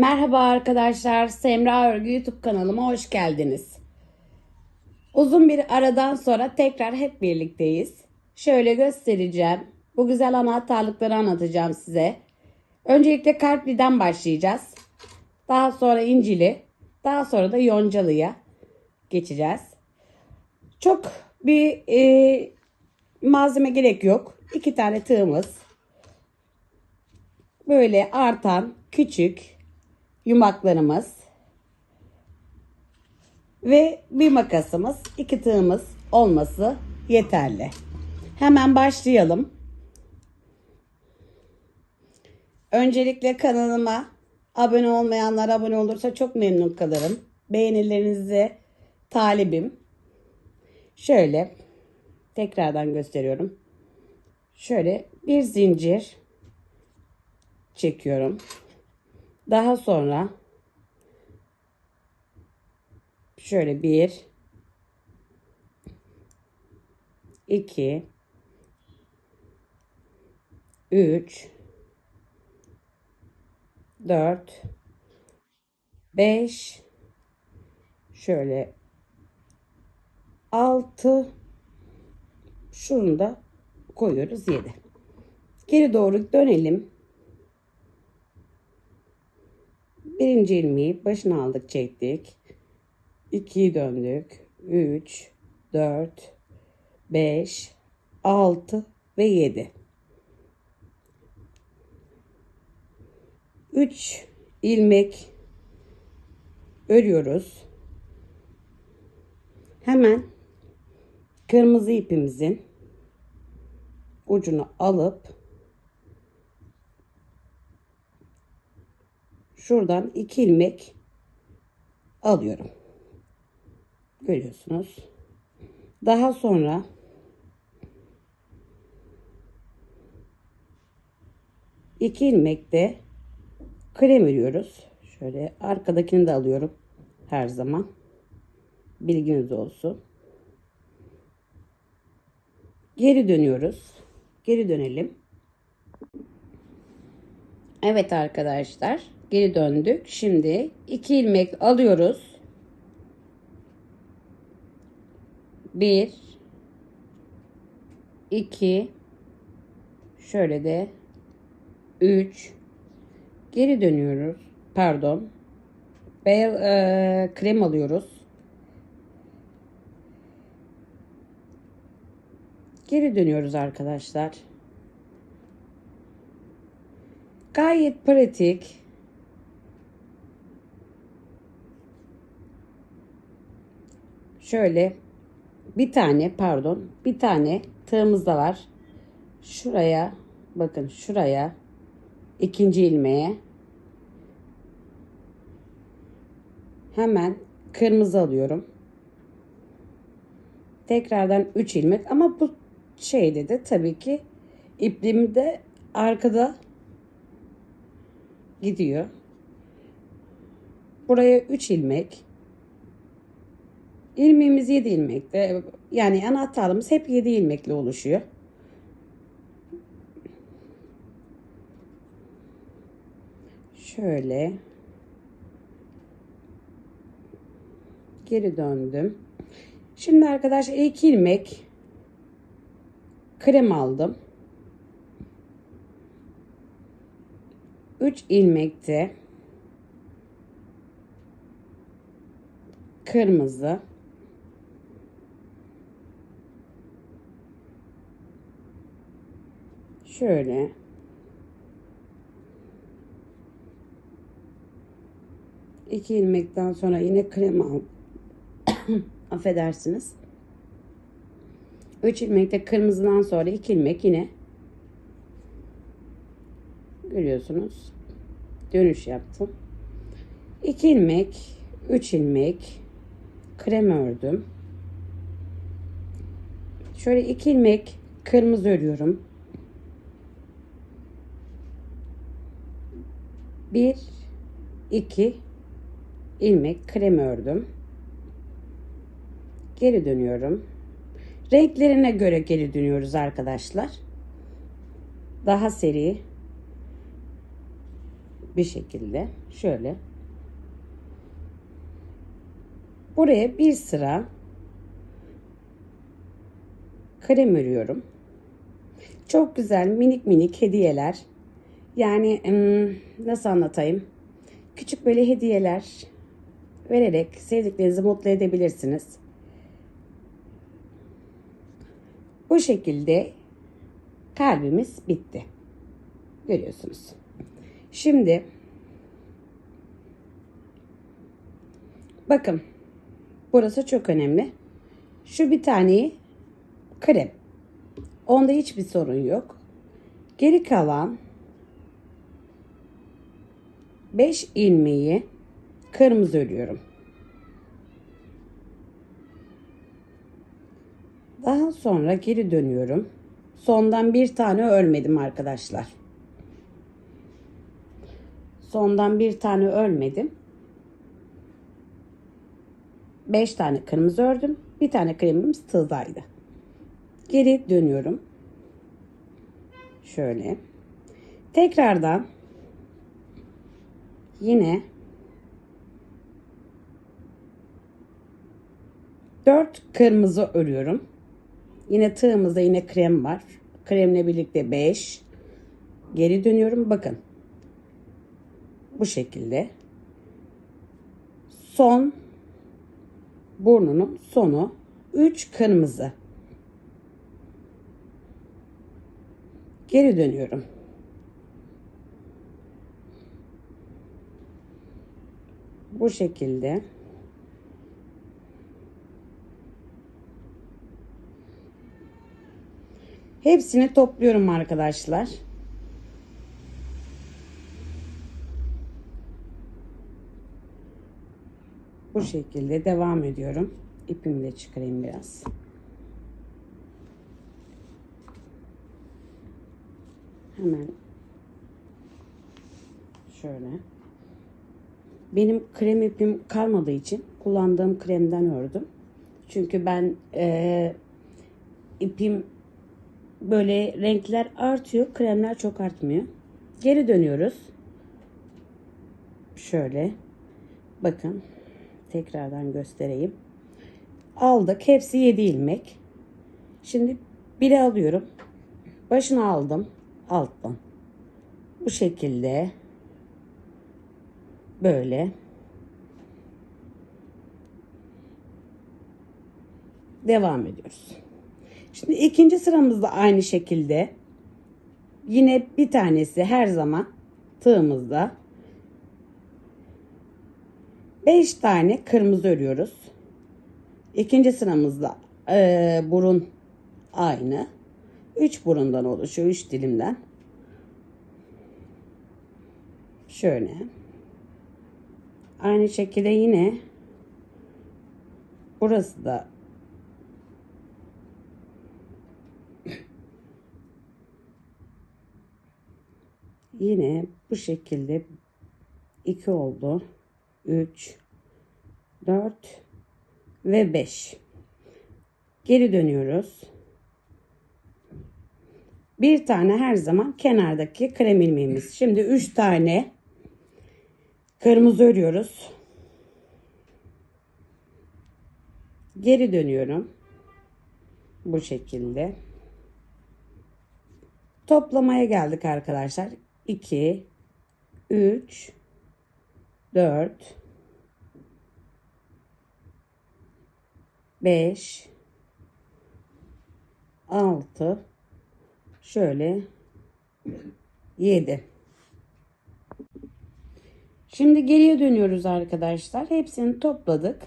Merhaba arkadaşlar, Semra Örgü YouTube kanalıma hoş geldiniz. Uzun bir aradan sonra tekrar hep birlikteyiz. Şöyle göstereceğim. Bu güzel anahtarlıkları anlatacağım size. Öncelikle kalpliden başlayacağız. Daha sonra incili, daha sonra da yoncalıya geçeceğiz. Çok bir e, malzeme gerek yok. İki tane tığımız, böyle artan küçük yumaklarımız ve bir makasımız, iki tığımız olması yeterli. Hemen başlayalım. Öncelikle kanalıma abone olmayanlar abone olursa çok memnun kalırım. Beğenilerinizi talibim. Şöyle tekrardan gösteriyorum. Şöyle bir zincir çekiyorum. Daha sonra şöyle bir iki üç dört beş şöyle altı şunu da koyuyoruz yedi. Geri doğru dönelim. Birinci ilmeği başına aldık çektik. 2'yi döndük. 3, 4, 5, 6 ve 7. 3 ilmek örüyoruz. Hemen kırmızı ipimizin ucunu alıp şuradan iki ilmek alıyorum. Görüyorsunuz. Daha sonra iki ilmek de krem örüyoruz. Şöyle arkadakini de alıyorum her zaman. Bilginiz olsun. Geri dönüyoruz. Geri dönelim. Evet arkadaşlar geri döndük. Şimdi iki ilmek alıyoruz. Bir, iki, şöyle de üç, geri dönüyoruz. Pardon. Beyaz e, krem alıyoruz. Geri dönüyoruz arkadaşlar. Gayet pratik. Şöyle bir tane pardon bir tane tığımız da var. Şuraya bakın şuraya ikinci ilmeğe hemen kırmızı alıyorum. Tekrardan 3 ilmek ama bu şeyde de tabii ki ipliğimi de arkada gidiyor. Buraya 3 ilmek. İlmeğimiz 7 ilmekte. Yani anahtarımız hep 7 ilmekle oluşuyor. Şöyle geri döndüm. Şimdi arkadaşlar 2 ilmek krem aldım. 3 ilmekte kırmızı şöyle. İki ilmekten sonra yine krem al. Affedersiniz. 3 ilmekte kırmızıdan sonra 2 ilmek yine görüyorsunuz. Dönüş yaptım. 2 ilmek 3 ilmek krem ördüm. Şöyle 2 ilmek kırmızı örüyorum 1 2 ilmek krem ördüm. Geri dönüyorum. Renklerine göre geri dönüyoruz arkadaşlar. Daha seri bir şekilde. Şöyle. Buraya bir sıra krem örüyorum. Çok güzel minik minik hediyeler. Yani nasıl anlatayım? Küçük böyle hediyeler vererek sevdiklerinizi mutlu edebilirsiniz. Bu şekilde kalbimiz bitti. Görüyorsunuz. Şimdi bakın burası çok önemli. Şu bir taneyi krem. Onda hiçbir sorun yok. Geri kalan 5 ilmeği kırmızı örüyorum. Daha sonra geri dönüyorum. Sondan bir tane örmedim arkadaşlar. Sondan bir tane örmedim. 5 tane kırmızı ördüm. Bir tane kremimiz tığdaydı. Geri dönüyorum. Şöyle. Tekrardan yine 4 kırmızı örüyorum. Yine tığımızda yine krem var. Kremle birlikte 5. Geri dönüyorum. Bakın. Bu şekilde. Son burnunun sonu 3 kırmızı. Geri dönüyorum. Bu şekilde. Hepsini topluyorum arkadaşlar. Bu şekilde devam ediyorum. İpimi de çıkarayım biraz. Hemen şöyle. Benim krem ipim kalmadığı için kullandığım kremden ördüm. Çünkü ben e, ipim böyle renkler artıyor, kremler çok artmıyor. Geri dönüyoruz. Şöyle. Bakın. Tekrardan göstereyim. Aldık. Hepsi 7 ilmek. Şimdi biri alıyorum. Başını aldım. Alttan. Bu şekilde. Böyle. Devam ediyoruz. Şimdi ikinci sıramızda aynı şekilde yine bir tanesi her zaman tığımızda 5 tane kırmızı örüyoruz. İkinci sıramızda e, burun aynı. 3 burundan oluşuyor. 3 dilimden. Şöyle. Aynı şekilde yine burası da yine bu şekilde 2 oldu. 3 4 ve 5 geri dönüyoruz. Bir tane her zaman kenardaki krem ilmeğimiz. Şimdi 3 tane kırmızı örüyoruz. Geri dönüyorum. Bu şekilde. Toplamaya geldik arkadaşlar. 2 3 4 5 6 şöyle 7 Şimdi geriye dönüyoruz arkadaşlar. Hepsini topladık.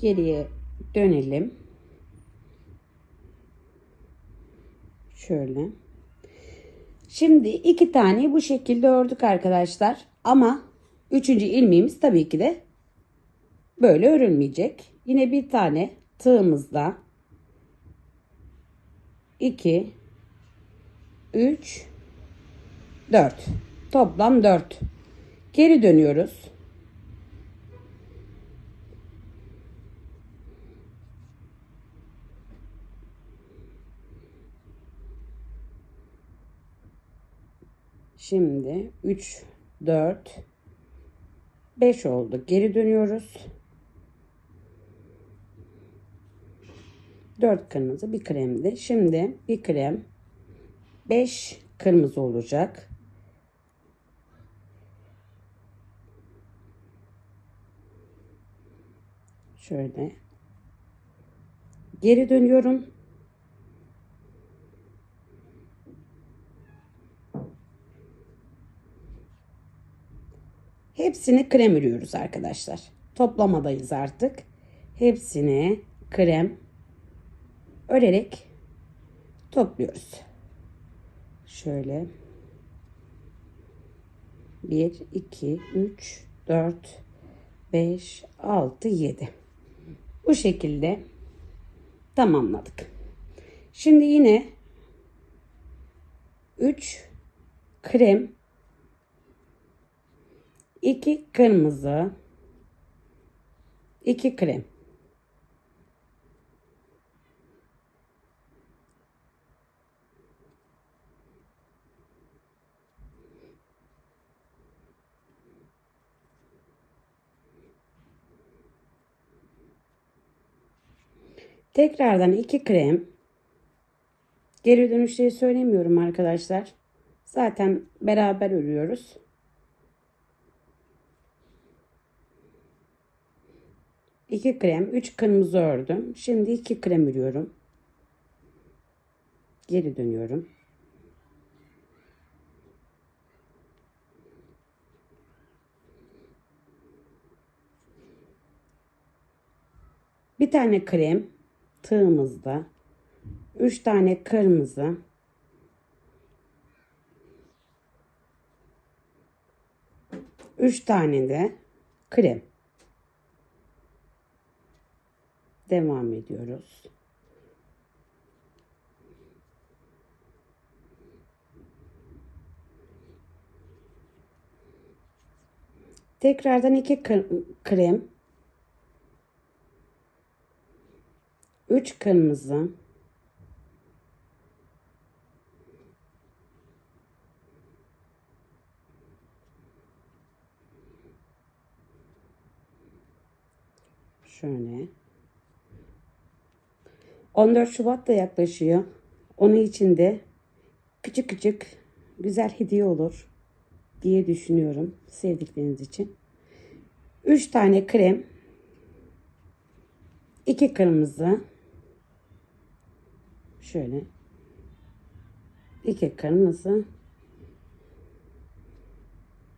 Geriye dönelim. Şöyle. Şimdi iki tane bu şekilde ördük arkadaşlar. Ama üçüncü ilmeğimiz tabii ki de böyle örülmeyecek. Yine bir tane tığımızda 2 3 4 toplam 4 geri dönüyoruz. Şimdi 3 4 5 oldu. Geri dönüyoruz. 4 kırmızı bir kremdi. Şimdi bir krem 5 kırmızı olacak. Şöyle. Geri dönüyorum. Hepsini krem örüyoruz arkadaşlar. Toplamadayız artık. Hepsini krem örerek topluyoruz. Şöyle 1 2 3 4 5 6 7 bu şekilde tamamladık. Şimdi yine 3 krem 2 kırmızı 2 krem Tekrardan iki krem. Geri dönüşleri söylemiyorum arkadaşlar. Zaten beraber örüyoruz. İki krem, üç kırmızı ördüm. Şimdi iki krem örüyorum. Geri dönüyorum. Bir tane krem tığımızda. Üç tane kırmızı. Üç tane de krem. Devam ediyoruz. Tekrardan iki krem 3 kırmızı şöyle 14 Şubat da yaklaşıyor. Onun için de küçük küçük güzel hediye olur diye düşünüyorum sevdikleriniz için. 3 tane krem 2 kırmızı şöyle. İki kırmızı.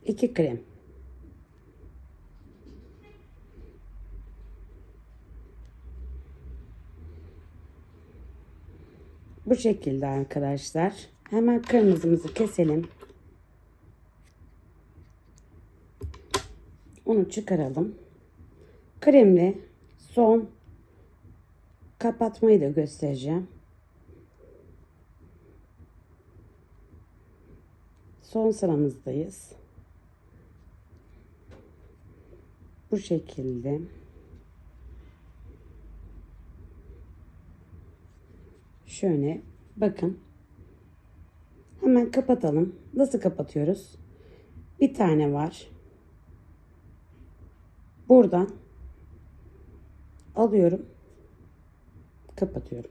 İki krem. Bu şekilde arkadaşlar. Hemen kırmızımızı keselim. Onu çıkaralım. Kremle son kapatmayı da göstereceğim. Son sıramızdayız. Bu şekilde. Şöyle bakın. Hemen kapatalım. Nasıl kapatıyoruz? Bir tane var. Buradan alıyorum kapatıyorum.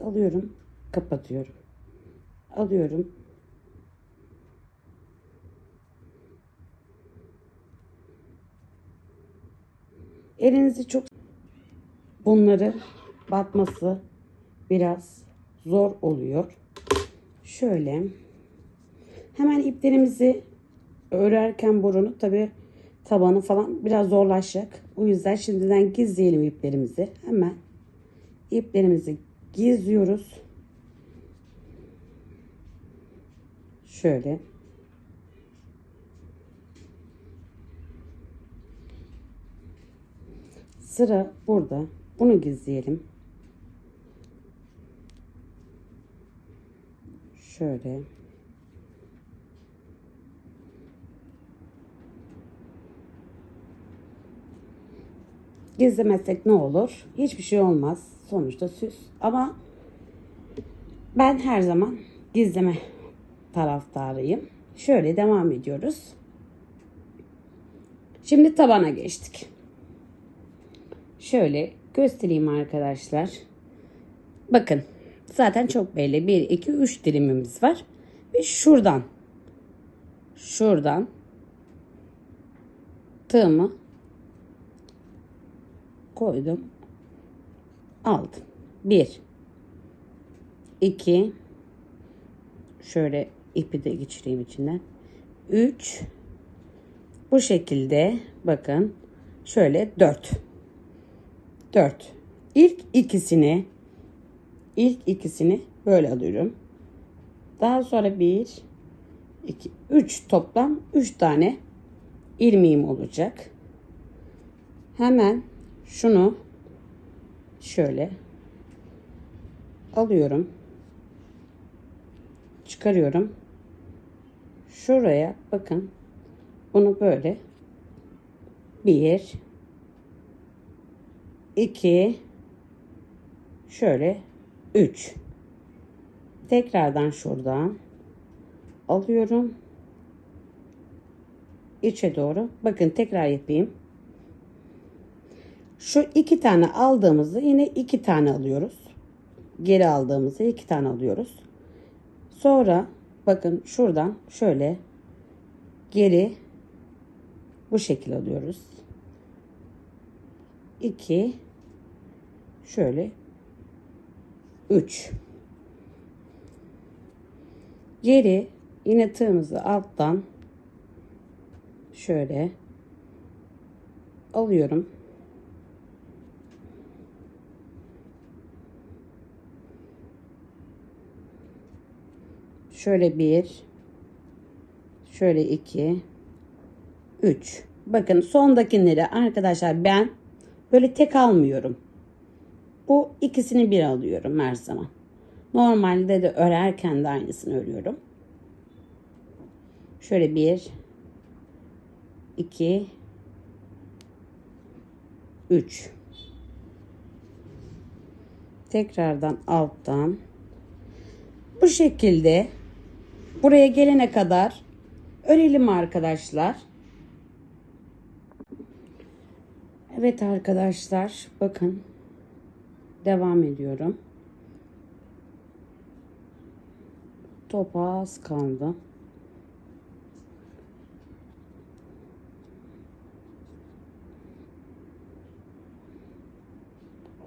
Alıyorum, kapatıyorum. Alıyorum. Elinizi çok bunları batması biraz zor oluyor. Şöyle hemen iplerimizi örerken burunu tabi tabanı falan biraz zorlaşacak. O yüzden şimdiden gizleyelim iplerimizi. Hemen iplerimizi gizliyoruz. Şöyle. Sıra burada. Bunu gizleyelim. Şöyle. Gizlemezsek ne olur? Hiçbir şey olmaz. Sonuçta süs. Ama ben her zaman gizleme taraftarıyım. Şöyle devam ediyoruz. Şimdi tabana geçtik. Şöyle göstereyim arkadaşlar. Bakın zaten çok belli. 1, 2, 3 dilimimiz var. Ve şuradan şuradan tığımı koydum. Aldım. 1 2 şöyle ipi de geçireyim içinden. 3 bu şekilde bakın şöyle 4 4 ilk ikisini ilk ikisini böyle alıyorum. Daha sonra 1 2 3 toplam 3 tane ilmeğim olacak. Hemen şunu şöyle alıyorum. Çıkarıyorum. Şuraya bakın. Bunu böyle bir iki. Şöyle üç. Tekrardan şuradan alıyorum. İçe doğru. Bakın tekrar yapayım. Şu iki tane aldığımızda yine iki tane alıyoruz. Geri aldığımızda iki tane alıyoruz. Sonra bakın şuradan şöyle geri bu şekil alıyoruz. 2 şöyle 3 geri yine tığımızı alttan şöyle alıyorum. Şöyle bir, şöyle iki, üç. Bakın sondakileri arkadaşlar ben böyle tek almıyorum. Bu ikisini bir alıyorum her zaman. Normalde de örerken de aynısını örüyorum. Şöyle bir, iki, üç. Tekrardan alttan bu şekilde buraya gelene kadar örelim arkadaşlar. Evet arkadaşlar bakın devam ediyorum. Topa az kaldı.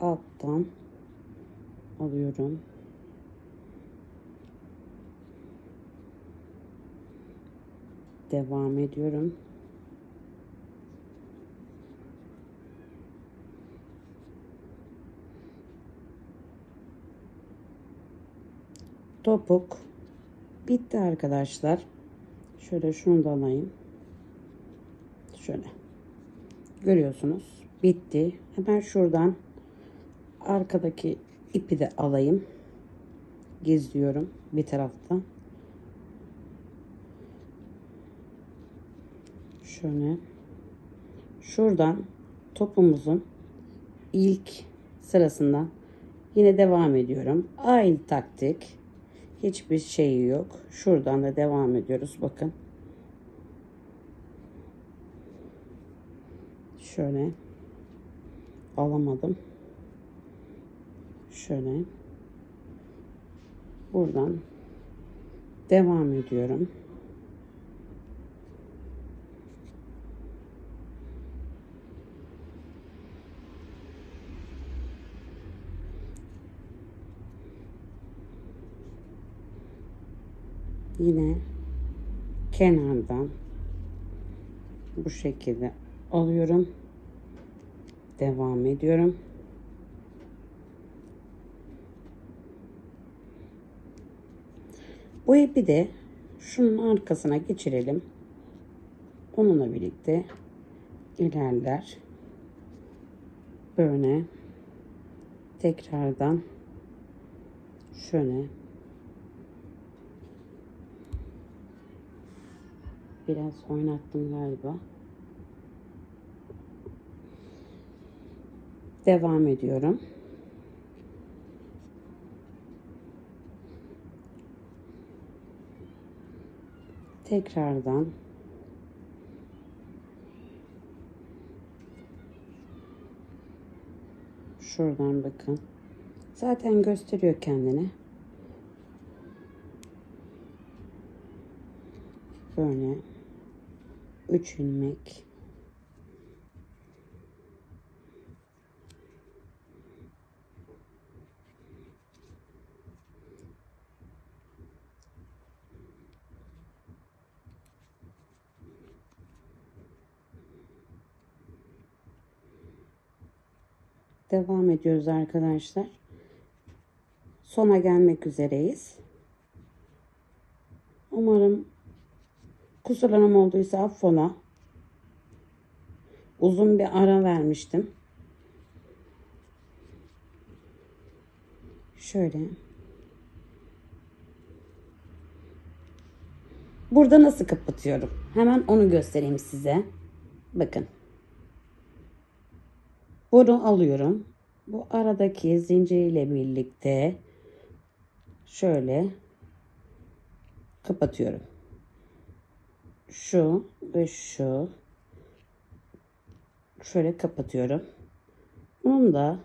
Alttan alıyorum. Devam ediyorum. Topuk bitti arkadaşlar. Şöyle şunu da alayım. Şöyle. Görüyorsunuz. Bitti. Hemen şuradan arkadaki ipi de alayım. Gizliyorum bir taraftan. Şöyle. Şuradan topumuzun ilk sırasından yine devam ediyorum. Aynı taktik. Hiçbir şey yok. Şuradan da devam ediyoruz. Bakın. Şöyle. Alamadım. Şöyle. Buradan devam ediyorum. Yine kenardan bu şekilde alıyorum. Devam ediyorum. Bu ipi de şunun arkasına geçirelim. Onunla birlikte ilerler. Böyle tekrardan şöyle Biraz oynattım galiba. Devam ediyorum. tekrardan şuradan bakın. Zaten gösteriyor kendini. Böyle 3 ilmek Devam ediyoruz arkadaşlar. Sona gelmek üzereyiz. Umarım kusurlarım olduysa affola. Uzun bir ara vermiştim. Şöyle. Burada nasıl kapatıyorum? Hemen onu göstereyim size. Bakın. Bunu alıyorum. Bu aradaki zinciriyle birlikte şöyle kapatıyorum. Şu ve şu şöyle kapatıyorum. Bunu da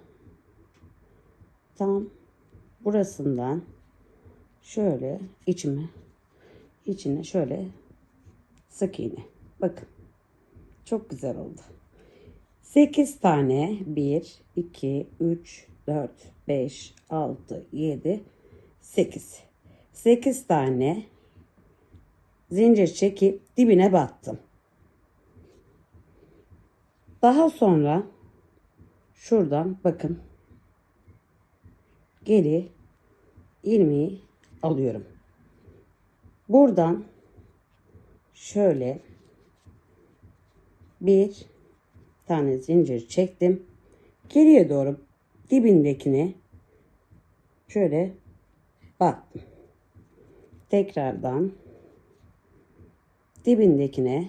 tam burasından şöyle içime içine şöyle sık iğne. Bakın. Çok güzel oldu. 8 tane 1, 2, 3, 4, 5, 6, 7, 8. 8 tane zincir çekip dibine battım. Daha sonra şuradan bakın geri ilmeği alıyorum. Buradan şöyle bir tane zincir çektim. Geriye doğru dibindekine şöyle battım. Tekrardan dibindekine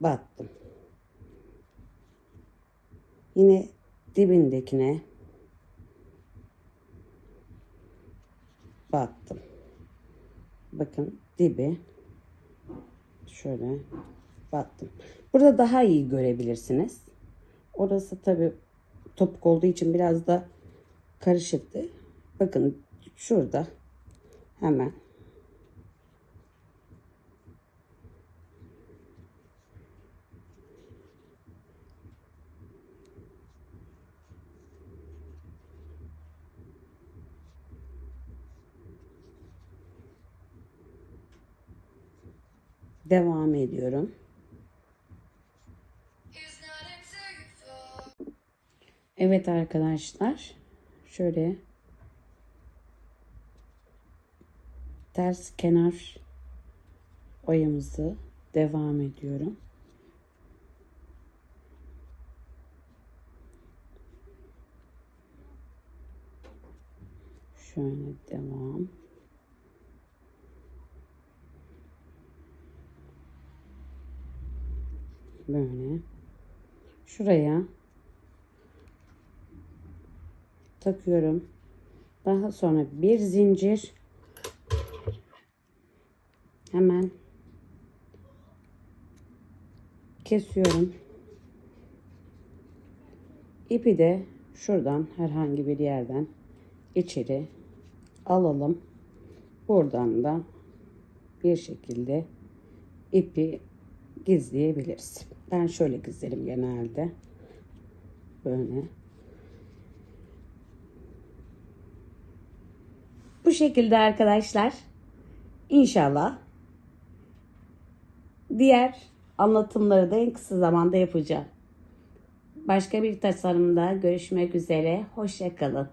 battım. Yine dibindekine battım. Bakın dibi şöyle battım. Burada daha iyi görebilirsiniz. Orası tabi topuk olduğu için biraz da karışıktı. Bakın şurada hemen devam ediyorum. Evet arkadaşlar. Şöyle ters kenar oyamızı devam ediyorum. Şöyle devam. Böyle. Şuraya takıyorum. Daha sonra bir zincir hemen kesiyorum. İpi de şuradan herhangi bir yerden içeri alalım. Buradan da bir şekilde ipi gizleyebiliriz. Ben şöyle gizlerim genelde. Böyle. Bu şekilde arkadaşlar. İnşallah diğer anlatımları da en kısa zamanda yapacağım. Başka bir tasarımda görüşmek üzere. Hoşçakalın.